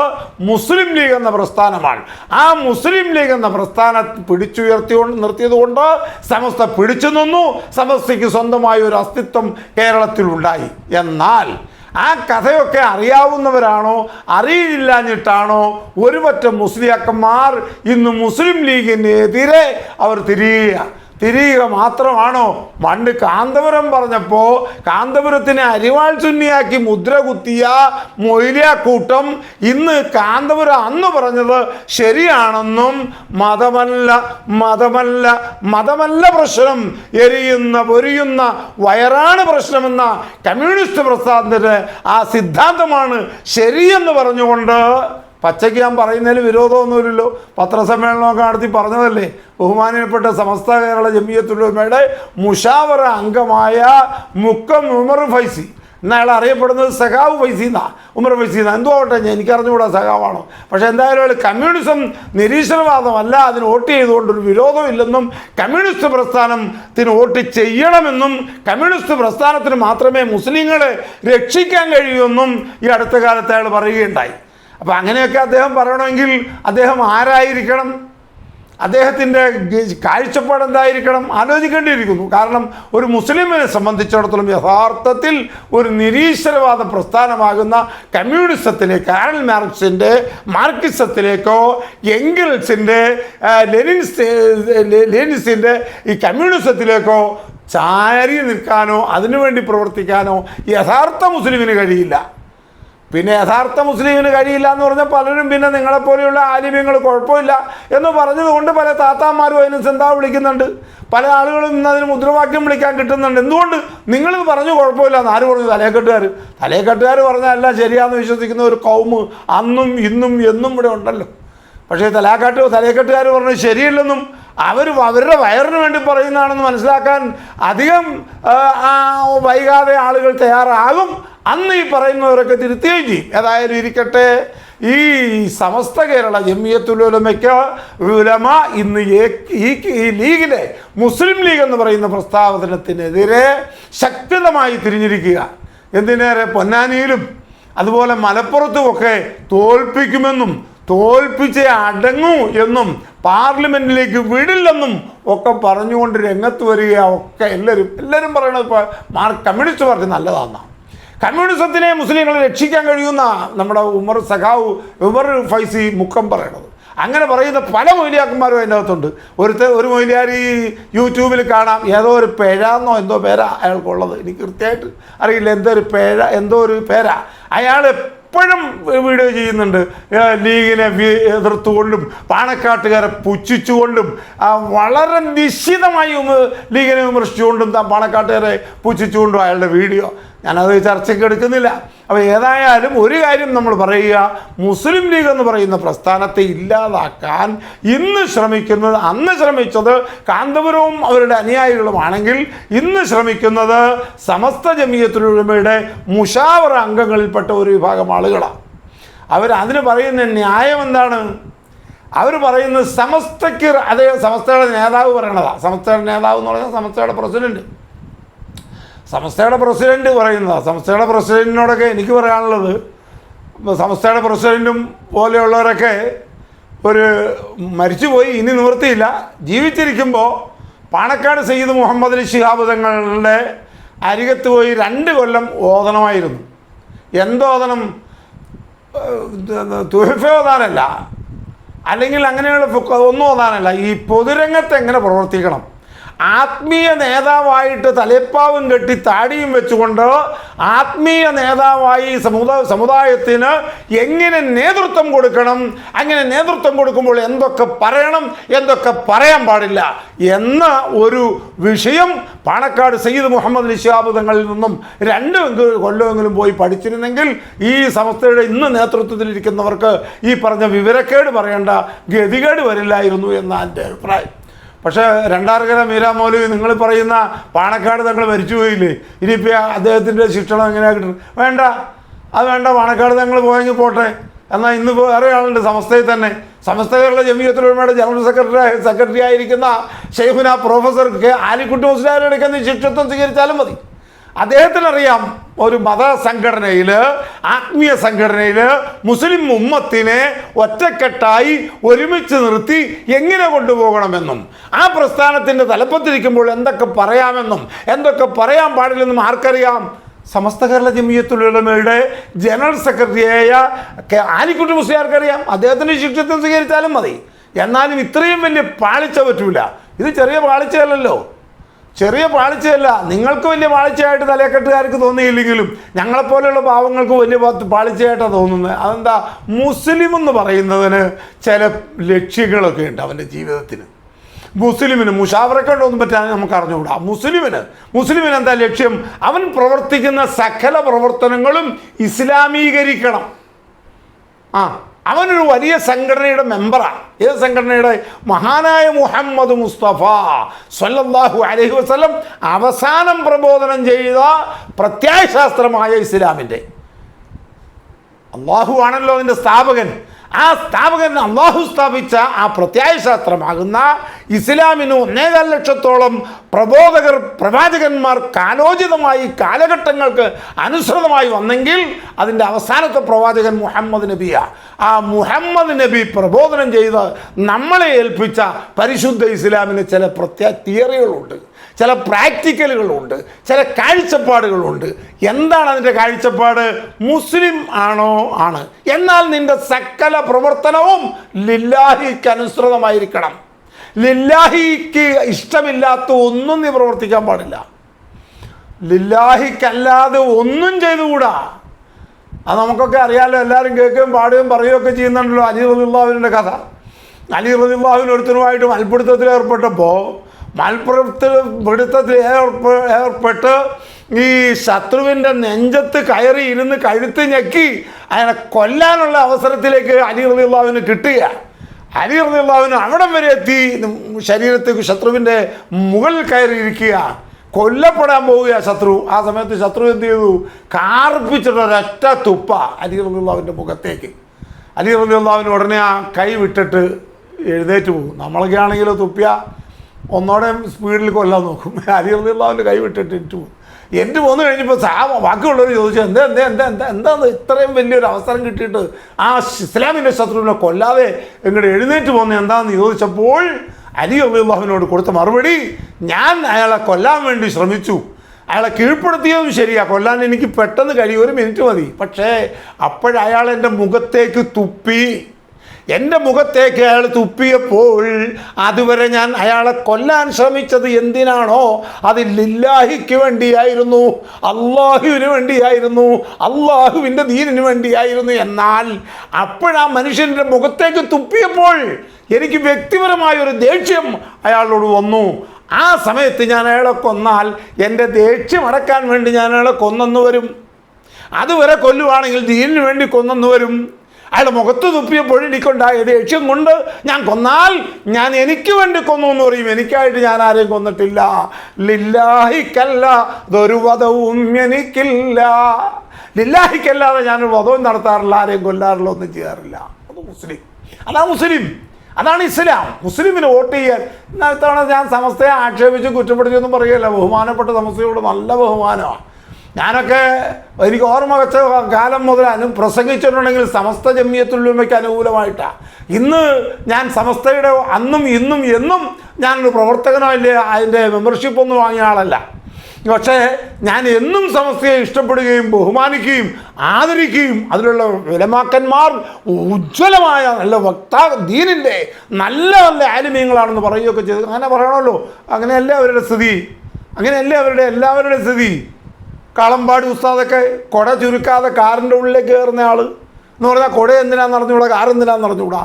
[SPEAKER 1] മുസ്ലിം ലീഗ് എന്ന പ്രസ്ഥാനമാണ്. ആ മുസ്ലിം ലീഗ് എന്ന പ്രസ്ഥാനം പിടിച്ചുയർത്തി നിർത്തിയത് കൊണ്ട് സമസ്ത പിടിച്ചു നിന്നു. സമസ്തയ്ക്ക് സ്വന്തമായ ഒരു അസ്തിത്വം കേരളത്തിൽ ഉണ്ടായി എന്നാൽ ആ കഥയൊക്കെ അറിയാവുന്നവരാണോ? അറിയില്ലാഞ്ഞിട്ടാണോ? ഒരുപറ്റം മുസ്ലിയാക്കന്മാർ ഇന്ന് മുസ്ലിം ലീഗിനെതിരെ അവർ തിരിയുക. തിരിയുക മാത്രമാണോ? പണ്ട് കാന്തപുരം പറഞ്ഞപ്പോൾ കാന്തപുരത്തിനെ അരിവാൾ ചുന്നിയാക്കി മുദ്ര കുത്തിയ മൊയ്ലിയാക്കൂട്ടം ഇന്ന് കാന്തപുരം അന്ന് പറഞ്ഞത് ശരിയാണെന്നും മതമല്ല മതമല്ല മതമല്ല പ്രശ്നം. എരിയുന്ന പൊരിയുന്ന വയറാണ് പ്രശ്നമെന്ന കമ്മ്യൂണിസ്റ്റ് പ്രസ്ഥാനത്തിന്റെ ആ സിദ്ധാന്തമാണ് ശരിയെന്ന് പറഞ്ഞുകൊണ്ട് പച്ചയ്ക്ക് ഞാൻ പറയുന്നതിൽ വിരോധമൊന്നുമില്ലല്ലോ. പത്രസമ്മേളനമൊക്കെ നടത്തി പറഞ്ഞതല്ലേ? ബഹുമാനപ്പെട്ട സമസ്ത കേരള ജമിയത്തുള്ളമയുടെ മുഷാവറ അംഗമായ മുക്കം ഉമർ ഫൈസി. എന്നയാൾ അറിയപ്പെടുന്നത് സഖാവ് ഫൈസി എന്നാ. ഉമർ ഫൈസി എന്നാ. എന്തോ ആവട്ടെ എനിക്കറിഞ്ഞുകൂടാ സഖാവാണോ. പക്ഷേ എന്തായാലും അയാൾ കമ്മ്യൂണിസം നിരീശ്വരവാദമല്ല അതിന് വോട്ട് ചെയ്തുകൊണ്ടൊരു വിരോധമില്ലെന്നും കമ്മ്യൂണിസ്റ്റ് പ്രസ്ഥാനത്തിന് വോട്ട് ചെയ്യണമെന്നും കമ്മ്യൂണിസ്റ്റ് പ്രസ്ഥാനത്തിന് മാത്രമേ മുസ്ലിങ്ങളെ രക്ഷിക്കാൻ കഴിയൂ എന്നും ഈ അടുത്ത കാലത്ത് അയാൾ പറയുകയുണ്ടായി. അപ്പോൾ അങ്ങനെയൊക്കെ അദ്ദേഹം പറയണമെങ്കിൽ അദ്ദേഹം ആരായിരിക്കണം? അദ്ദേഹത്തിന്റെ കാഴ്ചപ്പാട് എന്തായിരിക്കണം? ആലോചിക്കേണ്ടിയിരിക്കുന്നു. കാരണം ഒരു മുസ്ലിമിനെ സംബന്ധിച്ചിടത്തോളം യഥാർത്ഥത്തിൽ ഒരു നിരീശ്വരവാദ പ്രസ്ഥാനമാകുന്ന കമ്മ്യൂണിസത്തിലേക്ക് കാരൽ മാർക്സിന്റെ മാർക്സിസത്തിലേക്കോ എങ്കിൾസിന്റെ ലെനിൻസ് ലെനിൻസിന്റെ ഈ കമ്മ്യൂണിസത്തിലേക്കോ ചാരി നിൽക്കാനോ അതിനുവേണ്ടി പ്രവർത്തിക്കാനോ യഥാർത്ഥ മുസ്ലിമിന് കഴിയില്ല. പിന്നെ യഥാർത്ഥ മുസ്ലിമിന് കഴിയില്ല എന്ന് പറഞ്ഞാൽ പലരും പിന്നെ നിങ്ങളെപ്പോലെയുള്ള ആലിമ്യങ്ങൾ കുഴപ്പമില്ല എന്ന് പറഞ്ഞതുകൊണ്ട് പല താത്താന്മാരും അതിന് ചിന്താ വിളിക്കുന്നുണ്ട്. പല ആളുകളും ഇന്ന് അതിന് മുദ്രാവാക്യം വിളിക്കാൻ കിട്ടുന്നുണ്ട്. എന്തുകൊണ്ട്? നിങ്ങൾ പറഞ്ഞു കുഴപ്പമില്ല എന്ന് ആര് പറഞ്ഞു? തലേക്കെട്ടുകാർ തലേക്കെട്ടുകാർ പറഞ്ഞാൽ ശരിയാന്ന് വിശ്വസിക്കുന്ന ഒരു കൗമ് അന്നും ഇന്നും എന്നും ഇവിടെ ഉണ്ടല്ലോ. പക്ഷേ തലാക്കാട്ട് തലേക്കെട്ടുകാർ പറഞ്ഞു ശരിയില്ലെന്നും അവർ അവരുടെ വയറിന് വേണ്ടി പറയുന്നതാണെന്ന് മനസ്സിലാക്കാൻ അധികം വൈകാതെ ആളുകൾ തയ്യാറാകും. അന്ന് ഈ പറയുന്നവരൊക്കെ തിരുത്തുകയും ചെയ്യും. ഏതായാലും ഇരിക്കട്ടെ. ഈ സമസ്ത കേരള ജമിയത്തുലമയ്ക്ക് ഉലമ ഇന്ന് ഈ ലീഗിലെ മുസ്ലിം ലീഗ് എന്ന് പറയുന്ന പ്രസ്താവനത്തിനെതിരെ ശക്തമായി തിരിഞ്ഞിരിക്കുക. എന്തിനേറെ പൊന്നാനിയിലും അതുപോലെ മലപ്പുറത്തുമൊക്കെ തോൽപ്പിക്കുമെന്നും തോൽപ്പിച്ചേ അടങ്ങൂ എന്നും പാർലമെന്റിലേക്ക് വിടില്ലെന്നും ഒക്കെ പറഞ്ഞുകൊണ്ട് രംഗത്ത് വരിക ഒക്കെ എല്ലാവരും എല്ലാവരും പറയണത് ഇപ്പോൾ കമ്മ്യൂണിസ്റ്റ് പാർട്ടി നല്ലതാണെന്നാണ് കമ്മ്യൂണിസത്തിനെ മുസ്ലിങ്ങളെ രക്ഷിക്കാൻ കഴിയുന്ന നമ്മുടെ ഉമർ സഖാവ് ഉമർ ഫൈസി മുഖം പറയണത്. അങ്ങനെ പറയുന്ന പല മൊയിലിയാക്കന്മാരും അതിന്റെ അകത്തുണ്ട് ഒരുത്ത ഒരു മൊയിലിയാരി യൂട്യൂബിൽ കാണാം ഏതോ ഒരു പേരാന്നോ എന്തോ പേരാ അയാൾക്കുള്ളത്. എനിക്ക് കൃത്യമായിട്ട് അറിയില്ല എന്തോ ഒരു പേര എന്തോ ഒരു പേരാ. അയാൾ എപ്പോഴും വീഡിയോ ചെയ്യുന്നുണ്ട്. ലീഗിനെ എതിർത്തുകൊണ്ടും പാണക്കാട്ടുകാരെ പുച്ഛിച്ചുകൊണ്ടും വളരെ നിശ്ചിതമായി ലീഗിനെ വിമർശിച്ചുകൊണ്ടും പാണക്കാട്ടുകാരെ പുച്ഛിച്ചുകൊണ്ടും അയാളുടെ വീഡിയോ. ഞാനത് ചർച്ചയ്ക്ക് എടുക്കുന്നില്ല. അപ്പോൾ ഏതായാലും ഒരു കാര്യം നമ്മൾ പറയുക മുസ്ലിം ലീഗ് എന്ന് പറയുന്ന പ്രസ്ഥാനത്തെ ഇല്ലാതാക്കാൻ ഇന്ന് ശ്രമിക്കുന്നത് അന്ന് ശ്രമിച്ചത് കാന്തപുരവും അവരുടെ അനുയായികളുമാണെങ്കിൽ ഇന്ന് ശ്രമിക്കുന്നത് സമസ്ത ജമീയത്തിലുടമയുടെ മുഷാവറ അംഗങ്ങളിൽപ്പെട്ട ഒരു വിഭാഗം ആളുകളാണ്. അവർ അതിന് പറയുന്ന ന്യായം എന്താണ്? അവർ പറയുന്നത് സമസ്തയ്ക്ക് അതേ സമസ്തയുടെ നേതാവ് പറയണതാണ് സമസ്തയുടെ നേതാവ് എന്ന് പറഞ്ഞാൽ സമസ്തയുടെ പ്രസിഡന്റ്. സംസ്ഥയുടെ പ്രസിഡന്റ് പറയുന്നതാണ് സംസ്ഥയുടെ പ്രസിഡന്റിനോടൊക്കെ എനിക്ക് പറയാനുള്ളത് സംസ്ഥയുടെ പ്രസിഡന്റും പോലെയുള്ളവരൊക്കെ ഒരു മരിച്ചുപോയി ഇനി നിവൃത്തിയില്ല. ജീവിച്ചിരിക്കുമ്പോൾ പാണക്കാട് സയ്യിദ് മുഹമ്മദ് അലി ശിഹാബ് തങ്ങളുടെ അരികത്ത് പോയി രണ്ട് കൊല്ലം ഓതണമായിരുന്നു. എന്തോതണം തുഹഫ ഓതാനല്ല. അല്ലെങ്കിൽ അങ്ങനെയുള്ള ഒന്നും ഓതാനല്ല. ഈ പൊതുരംഗത്ത് എങ്ങനെ പ്രവർത്തിക്കണം? ആത്മീയ നേതാവായിട്ട് തലപ്പാവും കെട്ടി താടിയും വെച്ചുകൊണ്ട് ആത്മീയ നേതാവായി സമുദായ സമുദായത്തിന് എങ്ങനെ നേതൃത്വം കൊടുക്കണം? അങ്ങനെ നേതൃത്വം കൊടുക്കുമ്പോൾ എന്തൊക്കെ പറയണം? എന്തൊക്കെ പറയാൻ പാടില്ല? എന്ന ഒരു വിഷയം പാണക്കാട് സയ്യിദ് മുഹമ്മദ് നിഷാബ് തങ്ങളിൽ നിന്നും രണ്ട് കൊല്ലമെങ്കിലും പോയി പഠിച്ചിരുന്നെങ്കിൽ ഈ സംസ്ഥയുടെ ഇന്ന് നേതൃത്വത്തിലിരിക്കുന്നവർക്ക് ഈ പറഞ്ഞ വിവരക്കേട് പറയേണ്ട ഗതികേട് വരില്ലായിരുന്നു എന്നാണ് എന്റെ അഭിപ്രായം. പക്ഷേ രണ്ടാർക്കര മീരാ മൗലവി നിങ്ങൾ പറയുന്ന പാണക്കാട് തങ്ങൾ മരിച്ചുപോയില്ലേ? ഇനിയിപ്പോൾ അദ്ദേഹത്തിന്റെ ശിക്ഷണം എങ്ങനെയാണ് കിട്ടുന്നത് വേണ്ട. അത് വേണ്ട പാണക്കാട് തങ്ങൾ പോയെങ്കിൽ പോട്ടെ. എന്നാൽ ഇന്ന് വേറെ ആളുണ്ട് സമസ്തയിൽ തന്നെ. സമസ്ത കേരള ജമീയത്തുലമയുടെ ജനറൽ സെക്രട്ടറി സെക്രട്ടറി ആയിരിക്കുന്ന ഷെയ്ഖുന പ്രൊഫസർ കെ ആലിക്കുട്ടി മുസ്ലിയാർ എടുക്കുന്ന ശിക്ഷത്വം സ്വീകരിച്ചാലും മതി. അദ്ദേഹത്തിനറിയാം ഒരു മത സംഘടനയിൽ ആത്മീയ സംഘടനയിൽ മുസ്ലിം ഉമ്മത്തിനെ ഒറ്റക്കെട്ടായി ഒരുമിച്ച് നിർത്തി എങ്ങനെ കൊണ്ടുപോകണമെന്നും ആ പ്രസ്ഥാനത്തിന്റെ തലപ്പത്തിരിക്കുമ്പോൾ എന്തൊക്കെ പറയാമെന്നും എന്തൊക്കെ പറയാൻ പാടില്ലെന്നും ആർക്കറിയാം? സമസ്ത കേരള ജമിയത്തുലമയുടെ ജനറൽ സെക്രട്ടറിയായ ആലിക്കുട്ടി മുസ്ലിയാർക്കറിയാം അദ്ദേഹത്തിന്റെ ശിക്ഷത്വം സ്വീകരിച്ചാലും മതി. എന്നാലും ഇത്രയും വലിയ പാളിച്ച പറ്റൂല. ഇത് ചെറിയ പാളിച്ചയല്ലല്ലോ. ചെറിയ പാളിച്ചയല്ല. നിങ്ങൾക്ക് വലിയ പാളിച്ചയായിട്ട് തലക്കെട്ടുകാർക്ക് തോന്നിയില്ലെങ്കിലും ഞങ്ങളെപ്പോലെയുള്ള പാവങ്ങൾക്ക് വലിയ പാളിച്ചയായിട്ടാണ് തോന്നുന്നത്. അതെന്താ? മുസ്ലിം എന്ന് പറയുന്നതിന് ചില ലക്ഷ്യങ്ങളൊക്കെ ഉണ്ട് അവന്റെ ജീവിതത്തിന്. മുസ്ലിമിന് മുഷാവറക്കൊണ്ടൊന്നും പറ്റാൻ നമുക്ക് അറിഞ്ഞുകൂടാ. മുസ്ലിമിന് മുസ്ലിമിന് എന്താ ലക്ഷ്യം? അവൻ പ്രവർത്തിക്കുന്ന സകല പ്രവർത്തനങ്ങളും ഇസ്ലാമീകരിക്കണം. ആ അവനൊരു വലിയ സംഘടനയുടെ മെമ്പറാണ് ഏത് സംഘടനയുടെ? മഹാനായ മുഹമ്മദ് മുസ്തഫ സല്ലല്ലാഹു അലഹി വസ്ലം അവസാനം പ്രബോധനം ചെയ്ത പ്രത്യയശാസ്ത്രമായ ഇസ്ലാമിന്റെ. അള്ളാഹു ആണല്ലോ അതിന്റെ സ്ഥാപകൻ. ആ സ്ഥാപകൻ അള്ളാഹു സ്ഥാപിച്ച ആ പ്രത്യയശാസ്ത്രമാകുന്ന ഇസ്ലാമിന് ഒന്നേകാൽ ലക്ഷത്തോളം പ്രബോധകർ പ്രവാചകന്മാർ കാലോചിതമായി കാലഘട്ടങ്ങൾക്ക് അനുസൃതമായി വന്നെങ്കിൽ അതിന്റെ അവസാനത്തെ പ്രവാചകൻ മുഹമ്മദ് നബിയ. ആ മുഹമ്മദ് നബി പ്രബോധനം ചെയ്ത് നമ്മളെ ഏൽപ്പിച്ച പരിശുദ്ധ ഇസ്ലാമിന് ചില പ്രത്യേക തിയറികളുണ്ട്. ചില പ്രാക്ടിക്കലുകളുണ്ട്. ചില കാഴ്ചപ്പാടുകളുണ്ട്. എന്താണ് അതിന്റെ കാഴ്ചപ്പാട്? മുസ്ലിം ആണോ ആണ്. എന്നാൽ നിന്റെ സകല പ്രവർത്തനവും ലില്ലാഹിക്ക് അനുസൃതമായിരിക്കണം. ലില്ലാഹിക്ക് ഇഷ്ടമില്ലാത്ത ഒന്നും നീ പ്രവർത്തിക്കാൻ പാടില്ല. ലില്ലാഹിക്കല്ലാതെ ഒന്നും ചെയ്തുകൂടാ. അത് നമുക്കൊക്കെ അറിയാമല്ലോ എല്ലാവരും കേൾക്കുകയും പാടുകയും പറയുകയൊക്കെ ചെയ്യുന്നുണ്ടല്ലോ. അലി റബിള്ളാഹുവിന്റെ കഥ. അലി റബിള്ളാഹുവിൻ ഒരുത്തനുമായിട്ട് മൽപിടുത്തത്തിൽ ഏർപ്പെട്ടപ്പോൾ മൽപ്പിടുത്ത പിടുത്തത്തിൽ ഏർപ്പെ ഏർപ്പെട്ട് ഈ ശത്രുവിന്റെ നെഞ്ചത്ത് കയറി ഇരുന്ന് കഴുത്ത് ഞെക്കി അയാളെ കൊല്ലാനുള്ള അവസരത്തിലേക്ക് അലി റബിള്ളാഹുവിന് കിട്ടുക. അലി റബിള്ളാഹുവിന് അവിടം വരെ എത്തി. ശരീരത്തിൽ ശത്രുവിന്റെ മുകളിൽ കയറിയിരിക്കുക. കൊല്ലപ്പെടാൻ പോവുക ശത്രു. ആ സമയത്ത് ശത്രു എന്ത് ചെയ്തു? കാർപ്പിച്ചിട്ട് ഒരൊറ്റ തുപ്പ അലി റബിള്ളാവിന്റെ മുഖത്തേക്ക്. അലി റബിള്ളാവിന് ഉടനെ ആ കൈ വിട്ടിട്ട് എഴുന്നേറ്റ് പോകും. നമ്മളൊക്കെ ആണെങ്കിൽ തുപ്പിയ ഒന്നോടെ സ്പീഡിൽ കൊല്ലാൻ നോക്കും. അലി റബിള്ളാവിന്റെ കൈ വിട്ടിട്ട് ഇട്ട് പോകും. എന്റെ പോന്നു കഴിഞ്ഞപ്പോൾ സാ ബാക്കിയുള്ളവർ ചോദിച്ചു എന്താ എന്താ എന്താ എന്താ എന്താണ് ഇത്രയും വലിയൊരു അവസരം കിട്ടിയിട്ട് ആ ഇസ്ലാമിന്റെ ശത്രുവിനെ കൊല്ലാതെ ഇങ്ങോട്ട് എഴുന്നേറ്റ് പോകുന്നത് എന്താണെന്ന് ചോദിച്ചപ്പോൾ അലി അള്ളാഹുവിനോട് കൊടുത്ത മറുപടി ഞാൻ അയാളെ കൊല്ലാൻ വേണ്ടി ശ്രമിച്ചു. അയാളെ കീഴ്പ്പെടുത്തിയതും ശരിയാ. കൊല്ലാൻ എനിക്ക് പെട്ടെന്ന് കഴിയും. ഒരു മിനിറ്റ് മതി. പക്ഷേ അപ്പോഴയാൾ എന്റെ മുഖത്തേക്ക് തുപ്പി എന്റെ മുഖത്തേക്ക് അയാൾ തുപ്പിയപ്പോൾ അതുവരെ ഞാൻ അയാളെ കൊല്ലാൻ ശ്രമിച്ചത് എന്തിനാണോ? അത് ലില്ലാഹിക്ക് വേണ്ടിയായിരുന്നു. അള്ളാഹുവിന് വേണ്ടിയായിരുന്നു. അള്ളാഹുവിന്റെ ദീനിന് വേണ്ടിയായിരുന്നു. എന്നാൽ അപ്പോഴാ മനുഷ്യന്റെ മുഖത്തേക്ക് തുപ്പിയപ്പോൾ എനിക്ക് വ്യക്തിപരമായ ഒരു ദേഷ്യം അയാളോട് വന്നു. ആ സമയത്ത് ഞാൻ അയാളെ കൊന്നാൽ എന്റെ ദേഷ്യം അടക്കാൻ വേണ്ടി ഞാൻ അയാളെ കൊന്നെന്ന് വരും. അതുവരെ കൊല്ലുവാണെങ്കിൽ ദീനിന് വേണ്ടി കൊന്നെന്ന് വരും. അയാളുടെ മുഖത്ത് തുപ്പിയപ്പോൾ എനിക്കുണ്ടായ ദേഷ്യം കൊണ്ട് ഞാൻ കൊന്നാൽ ഞാൻ എനിക്ക് വേണ്ടി കൊന്നു എന്ന് പറയും. എനിക്കായിട്ട് ഞാൻ ആരെയും കൊന്നിട്ടില്ല. ലില്ലാഹിക്കല്ല അതൊരു വധവും എനിക്കില്ല. ലില്ലാഹിക്കല്ലാതെ ഞാനൊരു വധവും നടത്താറില്ല ആരെയും കൊല്ലാറില്ല ഒന്നും ചെയ്യാറില്ല. അത് മുസ്ലിം. അതാ മുസ്ലിം. അതാണ് ഇസ്ലാം. മുസ്ലിമിന് വോട്ട് ചെയ്യാൻ ഇത്തവണ ഞാൻ സമസ്തയെ ആക്ഷേപിച്ച് കുറ്റപ്പെടുത്തിയൊന്നും പറയുകയല്ല. ബഹുമാനപ്പെട്ട സമസ്തയോട് നല്ല ബഹുമാനമാണ്. ഞാനൊക്കെ എനിക്ക് ഓർമ്മ വെച്ച കാലം മുതൽ പ്രസംഗിച്ചിട്ടുണ്ടെങ്കിൽ സമസ്ത ജമ്മിയത്തുള്ളമയ്ക്ക് അനുകൂലമായിട്ടാണ് ഇന്ന് ഞാൻ സമസ്തയുടെ അന്നും ഇന്നും എന്നും ഞാനൊരു പ്രവർത്തകനോ ഇല്ലേ അതിന്റെ മെമ്പർഷിപ്പ് ഒന്നും വാങ്ങിയ ആളല്ല. പക്ഷേ ഞാൻ എന്നും സമസ്തയെ ഇഷ്ടപ്പെടുകയും ബഹുമാനിക്കുകയും ആദരിക്കുകയും അതിലുള്ള വിലമാക്കന്മാർ ഉജ്ജ്വലമായ നല്ല വക്താ ദീനിന്റെ നല്ല നല്ല ആലിമ്യങ്ങളാണെന്ന് പറയുകയൊക്കെ ചെയ്തു. അങ്ങനെ പറയണമല്ലോ. അങ്ങനെയല്ലേ അവരുടെ സ്ഥിതി? അങ്ങനെയല്ലേ അവരുടെ എല്ലാവരുടെ സ്ഥിതി? കളമ്പാടി ഉസ്താദൊക്കെ കുട ചുരുക്കാതെ കാറിന്റെ ഉള്ളിലേക്ക് കയറുന്ന ആൾ എന്ന് പറഞ്ഞാൽ കുട എന്തിനാന്ന് അറിഞ്ഞുകൂടാ? കാർ എന്തിനാന്ന് അറിഞ്ഞുകൂടാ?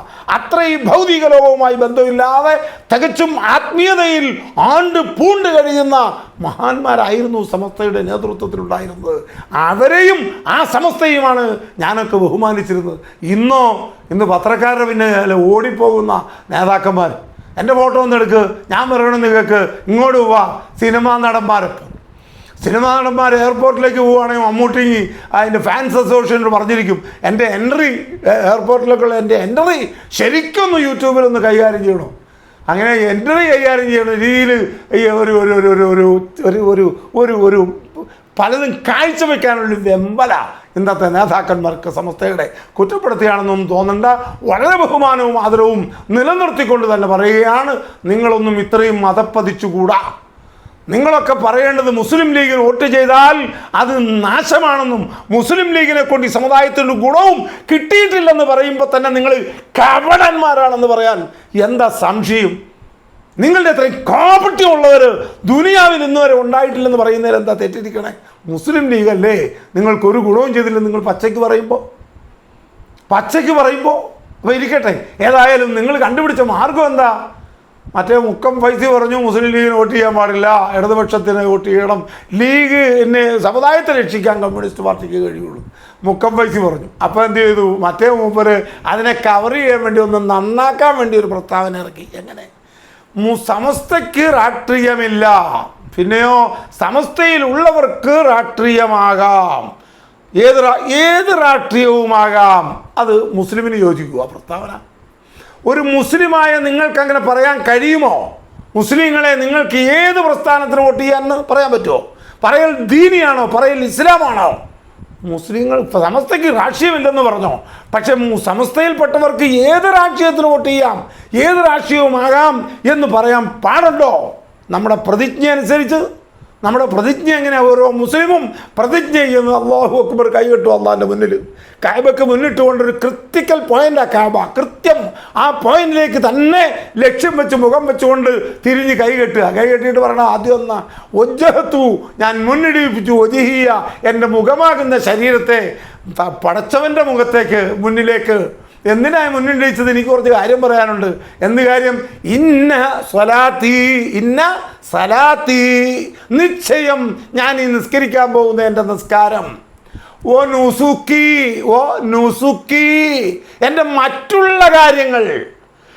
[SPEAKER 1] ഈ ഭൗതിക ലോകവുമായി ബന്ധമില്ലാതെ തികച്ചും ആത്മീയതയിൽ ആണ്ട് പൂണ്ട് കഴിയുന്ന മഹാന്മാരായിരുന്നു സമസ്തയുടെ നേതൃത്വത്തിലുണ്ടായിരുന്നത്. അവരെയും ആ സമസ്തയുമാണ് ഞാനൊക്കെ ബഹുമാനിച്ചിരുന്നത്. ഇന്നോ ഇന്ന് പത്രക്കാരുടെ പിന്നെ ഓടിപ്പോകുന്ന നേതാക്കന്മാർ എന്റെ ഫോട്ടോ ഒന്ന് എടുക്ക്. ഞാൻ പറയണമെന്ന് കേൾക്ക് ഇങ്ങോട്ട് പോവാ സിനിമാ നടന്മാരൊക്കെ. സിനിമാ നടന്മാർ എയർപോർട്ടിലേക്ക് പോവുകയാണെങ്കിൽ മമ്മൂട്ടി അതിന്റെ ഫാൻസ് അസോസിയേഷൻ പറഞ്ഞിരിക്കും എന്റെ എൻട്രി എയർപോർട്ടിലേക്കുള്ള എന്റെ എൻട്രി ശരിക്കൊന്ന് യൂട്യൂബിലൊന്ന് കൈകാര്യം ചെയ്യണം. അങ്ങനെ എൻട്രി കൈകാര്യം ചെയ്യുന്ന രീതിയിൽ ഈ ഒരു ഒരു ഒരു ഒരു ഒരു ഒരു ഒരു ഒരു ഒരു പലതും കാഴ്ചവെക്കാനുള്ള വെമ്പല ഇന്നത്തെ നേതാക്കന്മാർക്ക് സമസ്തയുടെ കുറ്റപ്പെടുത്തുകയാണെന്നൊന്നും തോന്നണ്ട. വളരെ ബഹുമാനവും ആദരവും നിലനിർത്തിക്കൊണ്ട് തന്നെ പറയുകയാണ്. നിങ്ങളൊന്നും ഇത്രയും മതപ്പതിച്ചുകൂടാ. നിങ്ങളൊക്കെ പറയേണ്ടത് മുസ്ലിം ലീഗിൽ വോട്ട് ചെയ്താൽ അത് നാശമാണെന്നും മുസ്ലിം ലീഗിനെ കൊണ്ട് ഈ സമുദായത്തിന് ഗുണവും കിട്ടിയിട്ടില്ലെന്ന് പറയുമ്പോൾ തന്നെ നിങ്ങൾ കപടന്മാരാണെന്ന് പറയാൻ എന്താ സംശയം? നിങ്ങളുടെ അത്രയും കാപട്യമുള്ളവർ ദുനിയാവിൽ ഇന്ന് വരെ ഉണ്ടായിട്ടില്ലെന്ന് പറയുന്നതിൽ എന്താ തെറ്റിരിക്കണേ? മുസ്ലിം ലീഗല്ലേ? നിങ്ങൾക്കൊരു ഗുണവും ചെയ്തില്ല നിങ്ങൾ പച്ചയ്ക്ക് പറയുമ്പോൾ പച്ചയ്ക്ക് പറയുമ്പോൾ അപ്പോൾ ഇരിക്കട്ടെ. ഏതായാലും നിങ്ങൾ കണ്ടുപിടിച്ച മാർഗം എന്താ? മറ്റേ മുക്കം ഫൈസി പറഞ്ഞു മുസ്ലിം ലീഗിന് വോട്ട് ചെയ്യാൻ പാടില്ല ഇടതുപക്ഷത്തിന് വോട്ട് ചെയ്യണം. ലീഗ് എന്നെ സമുദായത്തെ രക്ഷിക്കാൻ കമ്മ്യൂണിസ്റ്റ് പാർട്ടിക്ക് കഴിയുള്ളൂ. മുക്കം ഫൈസി പറഞ്ഞു. അപ്പോൾ എന്ത് ചെയ്തു? മറ്റേ മൂപ്പര് അതിനെ കവർ ചെയ്യാൻ വേണ്ടി ഒന്ന് നന്നാക്കാൻ വേണ്ടി ഒരു പ്രസ്താവന ഇറക്കി. എങ്ങനെ? സമസ്തയ്ക്ക് രാഷ്ട്രീയമില്ല. പിന്നെയോ സമസ്തയിലുള്ളവർക്ക് രാഷ്ട്രീയമാകാം. ഏത് ഏത് രാഷ്ട്രീയവുമാകാം? അത് മുസ്ലിമിന് യോജിക്കുക പ്രസ്താവന. ഒരു മുസ്ലിമായ നിങ്ങൾക്ക് അങ്ങനെ പറയാൻ കഴിയുമോ? മുസ്ലിങ്ങളെ നിങ്ങൾക്ക് ഏത് പ്രസ്ഥാനത്തിന് വോട്ട് ചെയ്യാമെന്ന് പറയാൻ പറ്റുമോ? പറയൽ ദീനിയാണോ? പറയൽ ഇസ്ലാമാണോ? മുസ്ലിങ്ങൾ സമസ്തയ്ക്ക് രാഷ്ട്രീയമില്ലെന്ന് പറഞ്ഞോ? പക്ഷെ സമസ്തയിൽപ്പെട്ടവർക്ക് ഏത് രാഷ്ട്രീയത്തിന് വോട്ട് ചെയ്യാം? ഏത് രാഷ്ട്രീയവുമാകാം എന്ന് പറയാൻ പാടുണ്ടോ? നമ്മുടെ പ്രതിജ്ഞ അനുസരിച്ച് നമ്മുടെ പ്രതിജ്ഞ എങ്ങനെയാ ഓരോ മുസ്ലിമും പ്രതിജ്ഞ ചെയ്യുന്നു. അള്ളാഹു അക്ബർ കൈകെട്ടു അള്ളാഹിന്റെ മുന്നിൽ കാബയ്ക്ക് മുന്നിട്ടുകൊണ്ടൊരു ക്രിട്ടിക്കൽ പോയിന്റാ കാബ. കൃത്യം ആ പോയിന്റിലേക്ക് തന്നെ ലക്ഷ്യം വെച്ച് മുഖം വെച്ചുകൊണ്ട് തിരിഞ്ഞ് കൈകെട്ടുക കൈകെട്ടിയിട്ട് പറയണം ആദ്യം ഒന്ന ഒജ്ജഹത്തു ഞാൻ മുന്നിടിപ്പിച്ചു ഒജിഹിയ എന്റെ മുഖമാകുന്ന ശരീരത്തെ പടച്ചവന്റെ മുഖത്തേക്ക് മുന്നിലേക്ക് എന്തിനാ മുന്നിടിച്ചത് എനിക്ക് കുറച്ച് കാര്യം പറയാനുണ്ട്. എന്ത് കാര്യം? ഇന്ന സ്വലാത്തി ഇന്ന സലാത്തി. നിശ്ചയം ഞാൻ ഈ നിസ്കരിക്കാൻ പോകുന്ന എന്റെ നിസ്കാരം. ഓ നുസുക്കി ഓ നുസുക്കി. എന്റെ മറ്റുള്ള കാര്യങ്ങൾ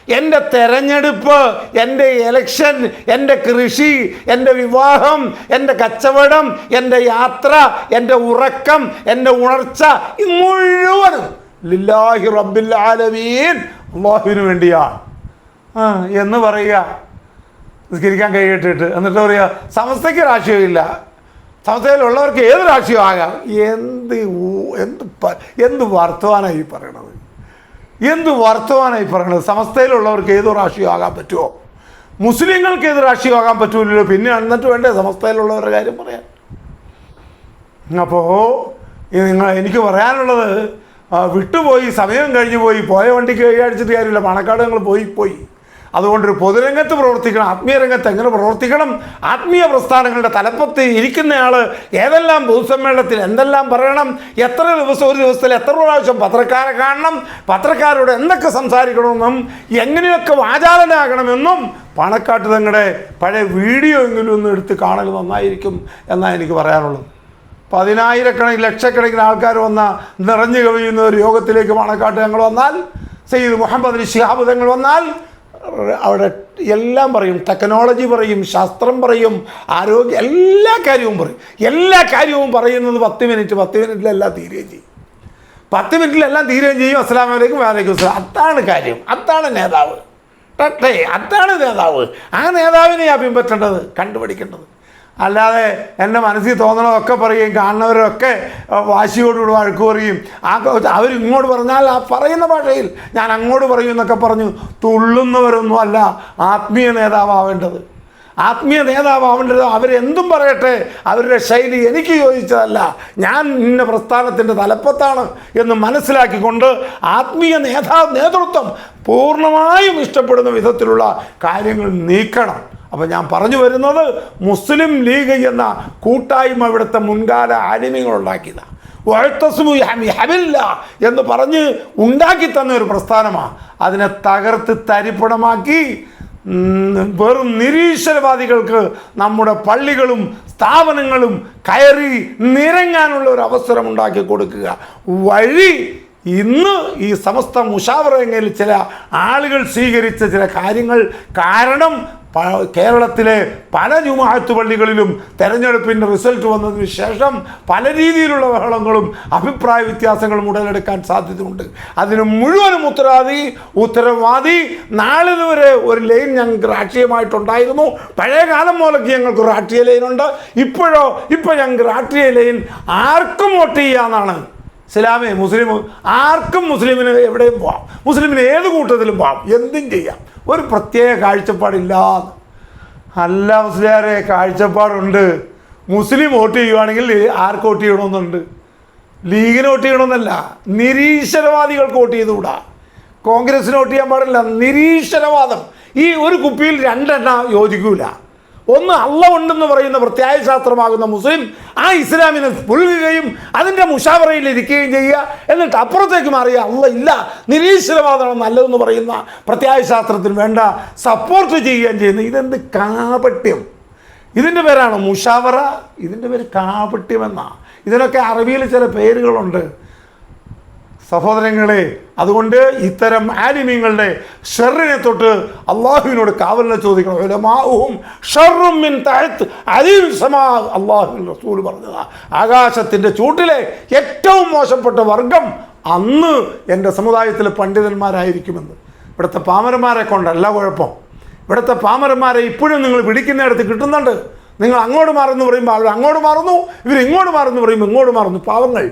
[SPEAKER 1] എന്റെ തെരഞ്ഞെടുപ്പ് എന്റെ എലക്ഷൻ എന്റെ കൃഷി എന്റെ വിവാഹം എന്റെ കച്ചവടം എന്റെ യാത്ര എന്റെ ഉറക്കം എന്റെ ഉണർച്ച മുഴുവനും ലില്ലാഹി റബ്ബിൽ ആലമീൻ. അള്ളാഹുവിന് വേണ്ടിയാണ്. എന്ന് പറയുക. നിസ്കരിക്കാൻ കഴിയിട്ടിട്ട് എന്നിട്ട് പറയുക? സമസ്തയ്ക്ക് രാഷ്ട്രീയമില്ല. സമസ്തയിലുള്ളവർക്ക് ഏത് രാഷ്ട്രീയം ആകാം. എന്ത് എന്ത് എന്ത് വർത്തമാനമായി ഈ പറയണത്? എന്ത് വർത്തമാനമായി പറയണത്? സമസ്തയിലുള്ളവർക്ക് ഏത് രാഷ്ട്രീയം ആകാൻ പറ്റുമോ? മുസ്ലിങ്ങൾക്ക് ഏത് രാഷ്ട്രീയം ആകാൻ പറ്റൂലല്ലോ. പിന്നെ എന്നിട്ട് വേണ്ടേ സമസ്തയിലുള്ളവരുടെ കാര്യം പറയാൻ? അപ്പോൾ നിങ്ങൾ എനിക്ക് പറയാനുള്ളത് വിട്ടുപോയി സമയം കഴിഞ്ഞു പോയി പോയ വണ്ടിക്ക് കൈയടിച്ചിട്ട് കാര്യമില്ല പണക്കാട് ഞങ്ങൾ പോയി പോയി. അതുകൊണ്ടൊരു പൊതുരംഗത്ത് പ്രവർത്തിക്കണം ആത്മീയ രംഗത്ത് എങ്ങനെ പ്രവർത്തിക്കണം ആത്മീയ പ്രസ്ഥാനങ്ങളുടെ തലപ്പത്ത് ഇരിക്കുന്നയാൾ ഏതെല്ലാം പൊതുസമ്മേളനത്തിൽ എന്തെല്ലാം പറയണം എത്ര ദിവസം ഒരു ദിവസത്തിൽ എത്ര പ്രാവശ്യം പത്രക്കാരെ കാണണം പത്രക്കാരോട് എന്തൊക്കെ സംസാരിക്കണമെന്നും എങ്ങനെയൊക്കെ വാചാലനാകണമെന്നും പണക്കാട്ട് തങ്ങളുടെ പഴയ വീഡിയോ എങ്കിലും ഒന്ന് എടുത്ത് കാണൽ നന്നായിരിക്കും എന്നാണ് എനിക്ക് പറയാനുള്ളത്. പതിനായിരക്കണക്കിന് ലക്ഷക്കണക്കിന് ആൾക്കാർ വന്ന നിറഞ്ഞു കവിയുന്ന ഒരു യോഗത്തിലേക്ക് മണക്കാട്ട് ഞങ്ങൾ വന്നാൽ സെയ്ദ് മുഹമ്മദ് ഷിഹാബ് തങ്ങൾ വന്നാൽ അവിടെ എല്ലാം പറയും ടെക്നോളജി പറയും ശാസ്ത്രം പറയും ആരോഗ്യം എല്ലാ കാര്യവും പറയും. എല്ലാ കാര്യവും പറയുന്നത് പത്ത് മിനിറ്റ് പത്ത് മിനിറ്റിലെല്ലാം തീരുകയും ചെയ്യും. പത്ത് മിനിറ്റിലെല്ലാം തീരുകയും ചെയ്യും. അസ്സാം വലൈക്കും വലൈക്കും അസ്ലാം അതാണ് കാര്യം. അതാണ് നേതാവ്. ടട്ടേ അതാണ് നേതാവ്. ആ നേതാവിനെയാണ് പിൻപറ്റേണ്ടത് കണ്ടുപിടിക്കേണ്ടത്. അല്ലാതെ എന്റെ മനസ്സിൽ തോന്നണതൊക്കെ പറയുകയും കാണുന്നവരൊക്കെ വാശിയോടുകൂടി വഴക്ക് പറയും. ആ അവരിങ്ങോട്ട് പറഞ്ഞാൽ ആ പറയുന്ന ഭാഷയിൽ ഞാൻ അങ്ങോട്ട് പറയും എന്നൊക്കെ പറഞ്ഞു തുള്ളുന്നവരൊന്നും അല്ല ആത്മീയ നേതാവേണ്ടത് ആത്മീയ നേതാവേണ്ടത് അവരെന്തും പറയട്ടെ അവരുടെ ശൈലി എനിക്ക് യോജിച്ചതല്ല. ഞാൻ ഇന്ന പ്രസ്ഥാനത്തിന്റെ തലപ്പത്താണ് എന്ന് മനസ്സിലാക്കിക്കൊണ്ട് ആത്മീയ നേതാ നേതൃത്വം പൂർണമായും ഇഷ്ടപ്പെടുന്ന വിധത്തിലുള്ള കാര്യങ്ങൾ നീക്കണം. അപ്പോൾ ഞാൻ പറഞ്ഞു വരുന്നത് മുസ്ലിം ലീഗ് എന്ന കൂട്ടായ്മ ഇവിടുത്തെ മുൻകാല ആലിമ്യങ്ങൾ ഉണ്ടാക്കിയതാണ് ഹബില്ല എന്ന് പറഞ്ഞ് ഉണ്ടാക്കി തന്ന ഒരു പ്രസ്ഥാനമാണ് അതിനെ തകർത്ത് തരിപ്പണമാക്കി വെറും നിരീശ്വരവാദികൾക്ക് നമ്മുടെ പള്ളികളും സ്ഥാപനങ്ങളും കയറി നിരങ്ങാനുള്ള ഒരു അവസരം ഉണ്ടാക്കി കൊടുക്കുക. വഴി ഇന്ന് ഈ സമസ്ത മുഷാവറങ്ങളിൽ ചില ആളുകൾ സ്വീകരിച്ച ചില കാര്യങ്ങൾ കാരണം കേരളത്തിലെ പല ജുമാഅത്ത് പള്ളികളിലും തെരഞ്ഞെടുപ്പിന്റെ റിസൾട്ട് വന്നതിന് ശേഷം പല രീതിയിലുള്ള ബഹളങ്ങളും അഭിപ്രായ വ്യത്യാസങ്ങളും ഉടലെടുക്കാൻ സാധ്യതയുണ്ട്. അതിന് മുഴുവനും ഉത്തരവാദി ഉത്തരവാദി നാളിന് വരെ ഒരു ലൈൻ ഞങ്ങൾക്ക് രാഷ്ട്രീയമായിട്ടുണ്ടായിരുന്നു. പഴയ കാലം മുതലൊക്കെ ഞങ്ങൾക്ക് രാഷ്ട്രീയ ലൈനുണ്ട്. ഇപ്പോഴോ ഇപ്പോൾ ഞങ്ങൾക്ക് രാഷ്ട്രീയ ലൈൻ ആർക്കും വോട്ട് ചെയ്യാന്നാണ് ഇസ്ലാമേ മുസ്ലിം ആർക്കും മുസ്ലിമിന് എവിടെയും പോവാം? മുസ്ലിമിന് ഏത് കൂട്ടത്തിലും പോവാം? എന്തും ചെയ്യാം. ഒരു പ്രത്യേക കാഴ്ചപ്പാടില്ല അല്ല മുസ്ലിയാരെ കാഴ്ചപ്പാടുണ്ട്. മുസ്ലിം വോട്ട് ചെയ്യുവാണെങ്കിൽ ആർക്ക് വോട്ട് ചെയ്യണമെന്നുണ്ട്? ലീഗിന് വോട്ട് ചെയ്യണമെന്നല്ല. നിരീശ്വരവാദികൾക്ക് വോട്ട് ചെയ്തുകൂടാ. കോൺഗ്രസിന് വോട്ട് ചെയ്യാൻ പാടില്ല. നിരീശ്വരവാദം. ഈ ഒരു കുപ്പിയിൽ രണ്ടെണ്ണ യോജിക്കൂല. ഒന്ന് അള്ള ഉണ്ടെന്ന് പറയുന്ന പ്രത്യായ ശാസ്ത്രമാകുന്ന മുസ്ലിം ആ ഇസ്ലാമിനെ മുഴുകുകയും അതിന്റെ മുഷാവറയിൽ ഇരിക്കുകയും ചെയ്യുക. എന്നിട്ട് അപ്പുറത്തേക്ക് മാറിയ അള്ള ഇല്ല നിരീശ്വരവാദമാണ് നല്ലതെന്ന് പറയുന്ന പ്രത്യായ ശാസ്ത്രത്തിന് വേണ്ട സപ്പോർട്ട് ചെയ്യുകയും ചെയ്യുന്ന. ഇതെന്ത് കാപട്യം? ഇതിന്റെ പേരാണ് മുഷാവറ ഇതിന്റെ പേര് കാപട്യം എന്നാണ് ഇതിനൊക്കെ അറബിയിൽ ചില പേരുകളുണ്ട്. സഹോദരങ്ങളെ അതുകൊണ്ട് ഇത്തരം ആലിമ്യങ്ങളുടെ ഷെറിനെ തൊട്ട് അള്ളാഹുവിനോട് കാവലിനെ ചോദിക്കണം. റസൂൽ പറഞ്ഞതാ. ആകാശത്തിന്റെ ചൂട്ടിലെ ഏറ്റവും മോശപ്പെട്ട വർഗം അന്ന് എന്റെ സമുദായത്തിലെ പണ്ഡിതന്മാരായിരിക്കുമെന്ന്. ഇവിടുത്തെ പാമരന്മാരെ കൊണ്ടല്ല കുഴപ്പം. ഇവിടുത്തെ പാമരന്മാരെ ഇപ്പോഴും നിങ്ങൾ പിടിക്കുന്നിടത്ത് കിട്ടുന്നുണ്ട്. നിങ്ങൾ അങ്ങോട്ട് മാറുന്നു പറയുമ്പോൾ അവർ അങ്ങോട്ട് മാറുന്നു ഇവർ ഇങ്ങോട്ട് മാറുന്നു പറയുമ്പോൾ ഇങ്ങോട്ട് മാറുന്നു. പാവങ്ങൾ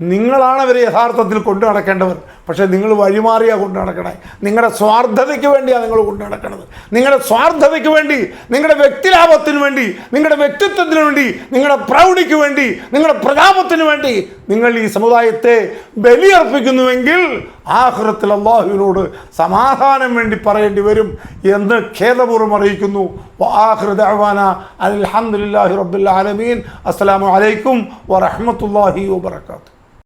[SPEAKER 1] നിങ്ങളാണ് അവരെ യഥാർത്ഥത്തിൽ കൊണ്ടു നടക്കേണ്ടവർ. പക്ഷേ നിങ്ങൾ വഴിമാറിയാണ് കൊണ്ടു നടക്കണേ. നിങ്ങളുടെ സ്വാർത്ഥതയ്ക്ക് വേണ്ടിയാണ് നിങ്ങൾ കൊണ്ടു നടക്കണത്. നിങ്ങളുടെ സ്വാർത്ഥതയ്ക്ക് വേണ്ടി നിങ്ങളുടെ വ്യക്തിലാഭത്തിന് വേണ്ടി നിങ്ങളുടെ വ്യക്തിത്വത്തിന് വേണ്ടി നിങ്ങളുടെ പ്രൗഢിക്ക് വേണ്ടി നിങ്ങളുടെ പ്രതാപത്തിന് വേണ്ടി നിങ്ങൾ ഈ സമുദായത്തെ ബലിയർപ്പിക്കുന്നുവെങ്കിൽ ആഹ്റത്തിൽ അള്ളാഹുവിനോട് സമാധാനം വേണ്ടി പറയേണ്ടി വരും എന്ന് ഖേദപൂർവം അറിയിക്കുന്നു. ആഹ്റദാന അലഹമുല്ലാഹി റബ്ബുൽ ആലമീൻ. അസ്സലാമു അലൈക്കും വറഹമത്തല്ലാഹി വബർക്കാത്തു